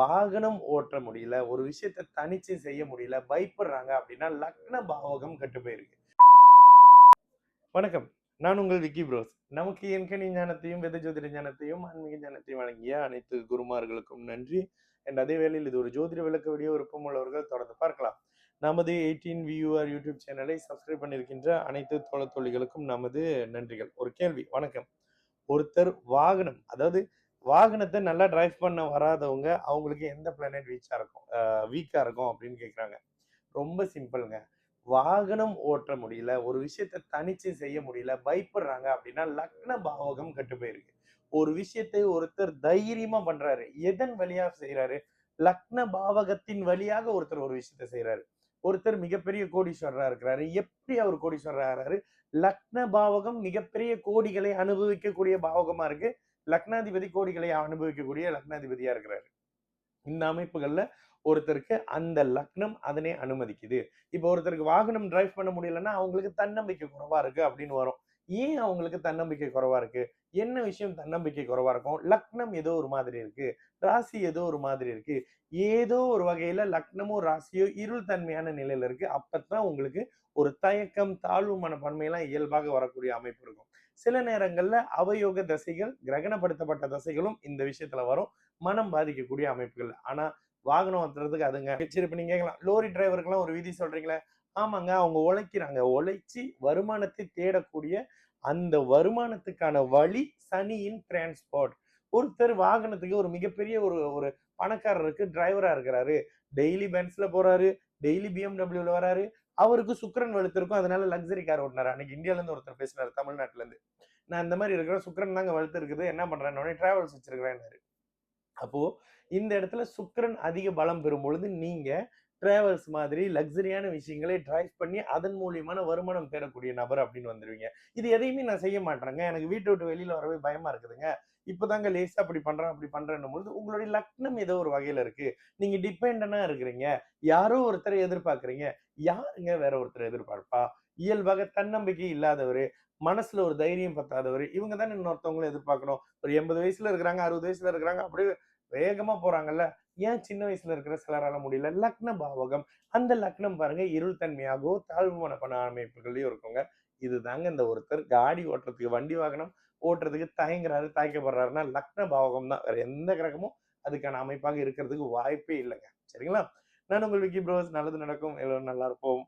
வாகனம் ஓட்ட முடியல ஒரு விஷயத்த தனிச்சு செய்ய முடியல பயப்படுறாங்க அப்படின்னா லக்ன பாவகம் கெட்டு போயிருக்கு. வணக்கம். நான் உங்கள் விக்கி ப்ரோஸ். நமக்கு என்கனி ஞானத்தையும் வெத ஜோதிட ஞானத்தையும் ஆன்மீக ஞானத்தையும் வழங்கிய அனைத்து குருமார்களுக்கும் நன்றி. அண்ட் அதே வேளையில் இது ஒரு ஜோதிட விளக்க வீடியோ விருப்பம் உள்ளவர்கள் தொடர்ந்து பார்க்கலாம். நமது எயிட்டீன் வியூஆர் யூடியூப் சேனலை சப்ஸ்கிரைப் பண்ணியிருக்கின்ற அனைத்து தோழ தோழிகளுக்கும் நமது நன்றிகள். ஒரு கேள்வி. வணக்கம். ஒருத்தர் வாகனம் அதாவது வாகனத்தை நல்லா டிரைவ் பண்ண வராதவங்க அவங்களுக்கு எந்த பிளானட் வீச்சா இருக்கும்? வீக்கா இருக்கும் அப்படின்னு கேக்குறாங்க. ரொம்ப சிம்பிள்ங்க வாகனம் ஓட்ட முடியல ஒரு விஷயத்த தனிச்சு செய்ய முடியல பயப்படுறாங்க அப்படின்னா லக்ன பாவகம் கட்டு போயிருக்கு. ஒரு விஷயத்தை ஒருத்தர் தைரியமா பண்றாரு எதன் வழியா செய்யறாரு லக்ன பாவகத்தின் வழியாக ஒருத்தர் ஒரு விஷயத்த செய்யறாரு ஒருத்தர் மிகப்பெரிய கோடீஸ்வரரா இருக்கிறாரு. எப்படி அவர் கோடீஸ்வரரா ஆகிறாரு? லக்ன பாவகம் மிகப்பெரிய கோடிகளை அனுபவிக்கக்கூடிய பாவகமா இருக்கு. லக்னாதிபதி கோடிகளை அனுபவிக்கக்கூடிய லக்னாதிபதியா இருக்கிறாரு. இந்த அமைப்புகள்ல ஒருத்தருக்கு அந்த லக்னம் அதனை அனுமதிக்குது. இப்போ ஒருத்தருக்கு வாகனம் டிரைவ் பண்ண முடியலன்னா அவங்களுக்கு தன்னம்பிக்கை குறைவா இருக்கு அப்படின்னு வரும். ஏன் அவங்களுக்கு தன்னம்பிக்கை குறைவா இருக்கு? என்ன விஷயம் தன்னம்பிக்கை குறைவா இருக்கும்? லக்னம் ஏதோ ஒரு மாதிரி இருக்கு. ராசி ஏதோ ஒரு மாதிரி இருக்கு. ஏதோ ஒரு வகையில லக்னமோ ராசியோ இருள் தன்மையான நிலையில இருக்கு. அப்பதான் உங்களுக்கு ஒரு தயக்கம் தாழ்வு மனப்பான்மையெல்லாம் இயல்பாக வரக்கூடிய அமைப்பு இருக்கும். சில நேரங்கள்ல அவயோக தசைகள் கிரகணப்படுத்தப்பட்ட தசைகளும் இந்த விஷயத்துல வரும். மனம் பாதிக்கக்கூடிய அமைப்புகள். ஆனா வாகனம் ஓட்டுறதுக்கு அதுங்க சரி இப்ப நீங்க கேட்கலாம் லோரி டிரைவருக்கெல்லாம் ஒரு விதி சொல்றீங்களே ஆமாங்க. அவங்க உழைக்கிறாங்க. உழைச்சி வருமானத்தை தேடக்கூடிய அந்த வருமானத்துக்கான வழி சனியின் டிரான்ஸ்போர்ட் ஒருத்தர் வாகனத்துக்கு ஒரு மிகப்பெரிய ஒரு ஒரு பணக்காரருக்கு டிரைவரா இருக்கிறாரு. டெய்லி பென்ஸ்ல போறாரு டெய்லி பிஎம்டபிள்யூல வராரு. அவருக்கு சுக்கரன் வலுத்திருக்கும். அதனால லக்ஸரி கார் ஓட்டினார். அன்னைக்கு இந்தியால இருந்து ஒருத்தர் பேசினார் தமிழ்நாட்டுல இருந்து நான் இந்த மாதிரி இருக்கிறேன். சுக்கரன் தாங்க வலுத்து இருக்குது என்ன பண்றேன் டிராவல்ஸ் வச்சிருக்கிறேன் அப்போ இந்த இடத்துல சுக்கரன் அதிக பலம் பெறும் பொழுது நீங்க டிராவல்ஸ் மாதிரி லக்ஸரியான விஷயங்களை டிரைவ் பண்ணி அதன் மூலியமான வருமானம் பெறக்கூடிய நபர் அப்படின்னு வந்துடுவீங்க இது எதையுமே நான் செய்ய மாட்டேங்க எனக்கு வீட்டை விட்டு வெளியில் வரவே பயமா இருக்குதுங்க. இப்போதாங்க லேசா அப்படி பண்றேன் அப்படி பண்றேன்னும் பொழுது உங்களுடைய லக்னம் ஏதோ ஒரு வகையில இருக்கு. நீங்க டிபெண்டனா இருக்கிறீங்க. யாரோ ஒருத்தரை எதிர்பார்க்குறீங்க. யாருங்க வேற ஒருத்தரை எதிர்பார்ப்பா? இயல்பாக தன்னம்பிக்கை இல்லாதவர் மனசுல ஒரு தைரியம் பத்தாதவர் இவங்க தானே இன்னொருத்தவங்களை எதிர்பார்க்கணும். ஒரு எண்பது வயசுல இருக்கிறாங்க அறுபது வயசுல இருக்கிறாங்க அப்படியே வேகமா போறாங்கல்ல. ஏன் சின்ன வயசுல இருக்கிற சிலரால முடியல? லக்ன பாவகம். அந்த லக்னம் பாருங்க இருள் தன்மையாகவோ தாழ்வு மனப்பண அமைப்புகளையும் இருக்குங்க. இதுதாங்க இந்த ஒருத்தர் காடி ஓட்டுறதுக்கு வண்டி வாகனம் ஓட்டுறதுக்கு தயங்குறாரு தயக்கப்படுறாருன்னா லக்ன பாவகம் தான். வேற எந்த கிரகமும் அதுக்கான அமைப்பாக இருக்கிறதுக்கு வாய்ப்பே இல்லைங்க. சரிங்களா? நான் உங்கள் விக்கி ப்ரோஸ் நல்லது நடக்கும். எல்லோரும் நல்லா இருப்போம்.